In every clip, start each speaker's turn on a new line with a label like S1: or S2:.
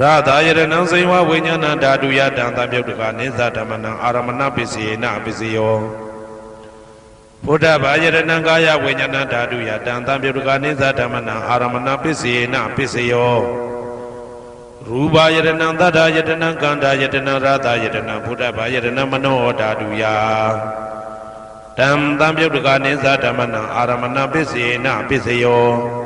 S1: ရသာယရဏံစေဝဝိညာဏဓာတုယတံသံပြုတ်တကနိသဓမ္မနံအာရမဏပစ္စယေနပစ္စယောဘုဒ္ဓဘာယရဏံကာယဝိညာဏဓာတုယတံသံပြုတ်တကနိသဓမ္မနံအာရမဏပစ္စယေနပစ္စယောရူပယရဏံသတ္တယတနံကန္တာယတနံရသာယတနံဘုဒ္ဓဘာယရဏံမနောဓာတုယတံသံပြုတ်တကနိသဓမ္မနံအာရမဏပစ္စယေနပစ္စယော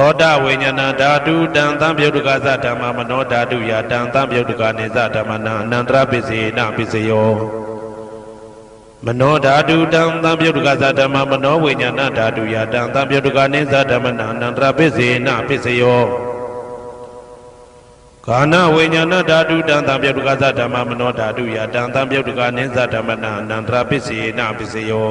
S1: သောတဝိညာဏဓာတုတံသံပြုတ်တကသဓမ္မမနောဓာတုယတံသံပြုတ်တကနေသဓမ္မနံအနန္တရပစ္စယေနပစ္စယောမနောဓာတုတံသံပြုတ်တကသဓမ္မမနောဝိညာဏဓာတုယတံသံပြုတ်တကနေသဓမ္မနံအနန္တရပစ္စယေနပစ္စယောကာနဝိညာဏဓာတုတံသံပြုတ်တကသဓမ္မမနောဓာတုယတံသံပြုတ်တကနေသဓမ္မနံအနန္တရပစ္စယေနပစ္စယော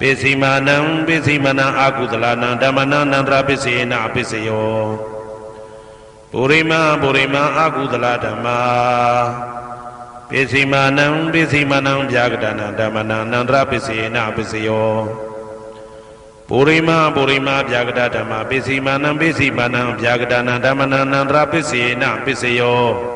S1: ပိစီမာနံပိစီမနံအာကုသလနံဓမ္မနံနန္တရပစ္စေနပစ္စယောပုရိမာပုရိမာအာကုသလဓမ္မာပိစီမာနံပိစီမနံဗျာကတနာဓမ္မနံနန္တရပစ္စေနပစ္စယောပုရိမာပုရိမာဗျာကတဓမ္မာပိစီမာနံပိစီမနံဗျာကတနာဓမ္မနံနန္တရပစ္စေနပစ္စယော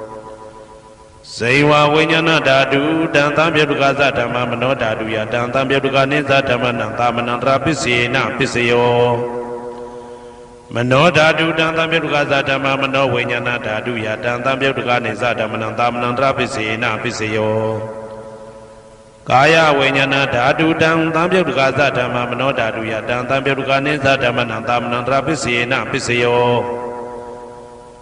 S1: ဇေဝဝိညာဏဓာတုတံသံပြုတ်ကသဓမ္မမနောဓာတုယတံသံပြုတ်ကနိသဓမ္မနံသာမဏံတရာပစ္စေနပစ္စယောမနောဓာတုတံသံပြုတ်ကသဓမ္မမနောဝိညာဏဓာတုယတံသံပြုတ်ကနိသဓမ္မနံသာမဏံတရာပစ္စေနပစ္စယောကာယဝိညာဏဓာတုတံသံပြုတ်ကသဓမ္မမနောဓာတုယတံသံပြုတ်ကနိသဓမ္မနံသာမဏံတရာပစ္စေနပစ္စယော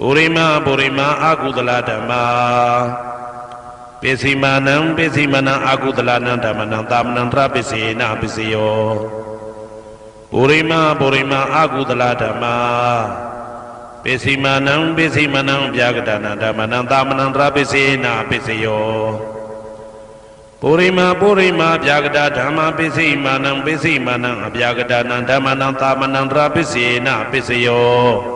S1: ပုရိမာပုရိမာအာကုသလဓမ္မာပိစီမာနံပိစီမနံအာကုသလနံဓမ္မနံသာမဏံတရပစ္စေနပစ္စယောပုရိမာပုရိမာအာကုသလဓမ္မာပိစီမာနံပိစီမနံဗျာကတနာဓမ္မနံသာမဏံတရပစ္စေနပစ္စယောပုရိမာပုရိမာဗျာကတဓမ္မပိစိမာနံပိစိမာနံအဗျာကတနံဓမ္မနံသာမဏံတရပစ္စေနပစ္စယော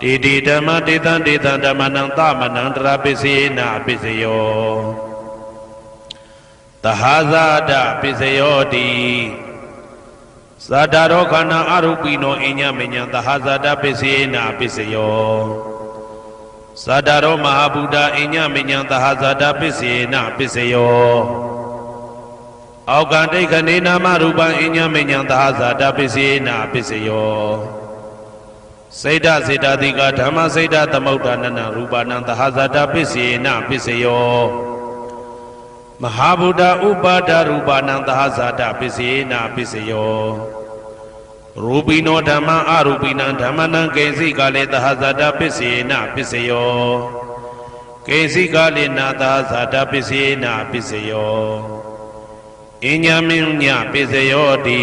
S1: တေတိဓမ္မတေတံတေတံဓမ္မနံသမနံတရာပစ္စေနပစ္စယောသဟာဇာတပစ္စယောတိသာတာရောခန္ဓာအရုပိနောအညမညံသဟာဇာတပစ္စေနပစ္စယောသာတာရောမဟာဗုဒ္ဓအညမညံသဟာဇာတပစ္စေနပစ္စယောအောက်ကတိတ်ခဏေနာမရူပံအညမညံသဟာဇာတပစ္စေနပစ္စယော စေတစေတတိကဓမ္မစေတသမုဋ္ဌာနနရူပနံသဟဇာတပစ္စေနပစ္စယောမဟာဗုဒ္ဓဥပါဒရူပနံသဟဇာတပစ္စေနပစ္စယောရူပိနောဓမ္မအရူပိနံဓမ္မနံကေစိကလေသဟဇာတပစ္စေနပစ္စယောကိစီကလိနာသာဇာတပစ္စေနာပစ္စယောအညမင်းညပစ္စယောတိ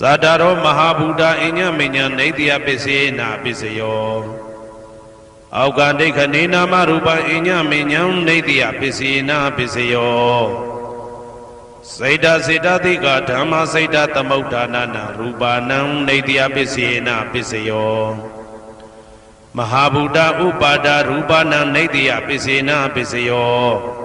S1: သတ္တရောမဟာဗုဒ္ဓအညမင်းညံနေတယပစ္စေနာပစ္စယောအောက်ကဒိဋ္ဌနေနာမရူပံအညမင်းညံနေတယပစ္စေနာပစ္စယောစေတစေတသိကဓမ္မစေတသမုဋ္ဌာနနာရူပါဏံနေတယပစ္စေနာပစ္စယောမဟာဗုဒ္ဓဥပါဒရူပနာနေတယပစ္စေနာပစ္စယော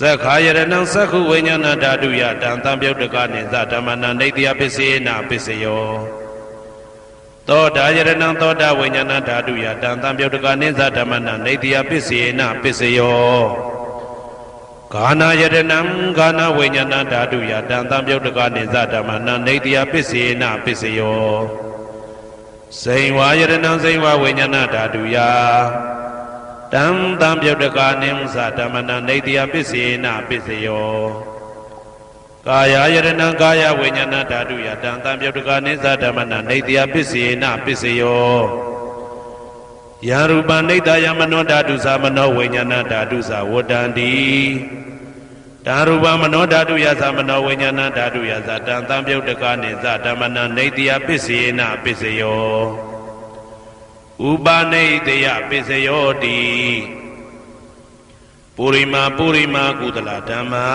S1: သက္ခာယရဏံသက္ခုဝိညာဏဓာတုယတံတံပြုတ်တကနေသဓမ္မနာနေတယပစ္စေနာပစ္စယောသောတာယရဏံသောတာဝိညာဏဓာတုယတံတံပြုတ်တကနေသဓမ္မနာနေတယပစ္စေနာပစ္စယောဂာနာယရဏံဂာနာဝိညာဏဓာတုယတံတံပြုတ်တကနေသဓမ္မနာနေတယပစ္စေနာပစ္စယောစိန်ဝါယရဏံစိန်ဝါဝိညာဏဓာတုယ တံတံပြုတ်တကာနိမသဓမ္မနာနေတယပစ္စေနာပစ္စယောကာယယရဏံကာယဝိညာဏဓာတုယတံတံပြုတ်တကာနိသဓမ္မနာနေတယပစ္စေနာပစ္စယောယံရူပနိတယမနောဓာတုသမနောဝိညာဏဓာတုသဝတ္တန္တိဓာရူပမနောဓာတုယသမနောဝိညာဏဓာတုယသတံတံပြုတ်တကာနိသဓမ္မနာနေတယပစ္စေနာပစ္စယော ဥပနိတယပစ္စယောတိပုရိမာပုရိမာကုသလဓမ္မာ